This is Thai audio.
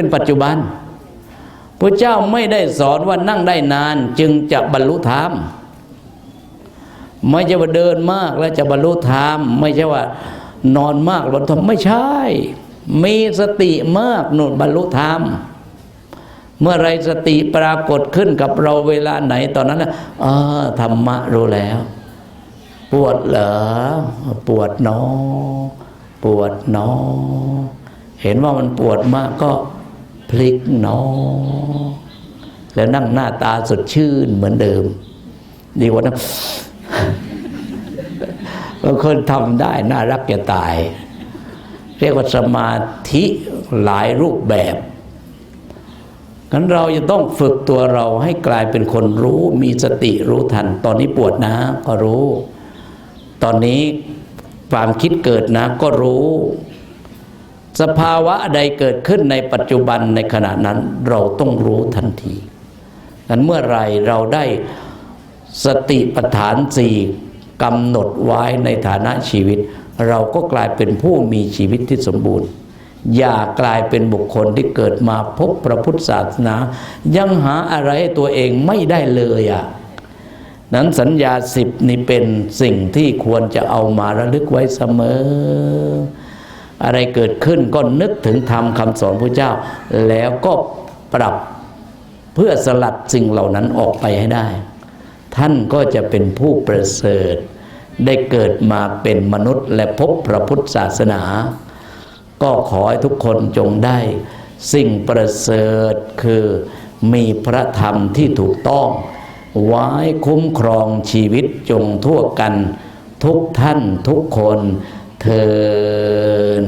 เป็นปัจจุบันพระเจ้าไม่ได้สอนว่านั่งได้นานจึงจะบรรลุธรรม ไม่ใช่ว่าเดินมากแล้วจะบรรลุธรรม ไม่ใช่ว่านอนมากบรรลุธรรมไม่ใช่ มีสติมากนุ่นบรรลุธรรม เมื่อไรสติปรากฏขึ้นกับเราเวลาไหนตอนนั้นนะเออธรรมะรู้แล้ว ปวดเหรอปวดหนอ ปวดหนอ เห็นว่ามันปวดมากก็ พลิกหนอ แล้วนั่งหน้าตาสดชื่นเหมือนเดิมดีกว่านั้นบางคนทำได้น่ารักจะตาย เรียกว่าสมาธิหลายรูปแบบงั้นเราจะต้องฝึกตัวเราให้กลายเป็นคนรู้มีสติรู้ทัน ตอนนี้ปวดนะ ก็รู้ ตอนนี้ความคิดเกิดนะ ก็รู้ สภาวะใดเกิดขึ้นในปัจจุบันในขณะนั้นเราต้องรู้ทันทีงั้นเมื่อไรเราได้สติปัฏฐานสี่กำหนดไว้ในฐานะชีวิต เราก็กลายเป็นผู้มีชีวิตที่สมบูรณ์ อย่ากลายเป็นบุคคลที่เกิดมาพบพระพุทธศาสนา ยังหาอะไรให้ตัวเองไม่ได้เลยอะนั้นสัญญาสิบนี่เป็นสิ่งที่ควรจะเอามาระลึกไว้เสมอ อะไรเกิดขึ้นก็นึกถึงธรรมคำสอนพระเจ้า แล้วก็ปรับเพื่อสลัดสิ่งเหล่านั้นออกไปให้ได้ ท่านก็จะเป็นผู้ประเสริฐ ได้เกิดมาเป็นมนุษย์และพบพระพุทธศาสนา ก็ขอให้ทุกคนจงได้ สิ่งประเสริฐคือมีพระธรรมที่ถูกต้องไว้คุ้มครองชีวิตจงทั่วกัน ทุกท่านทุกคน เทิน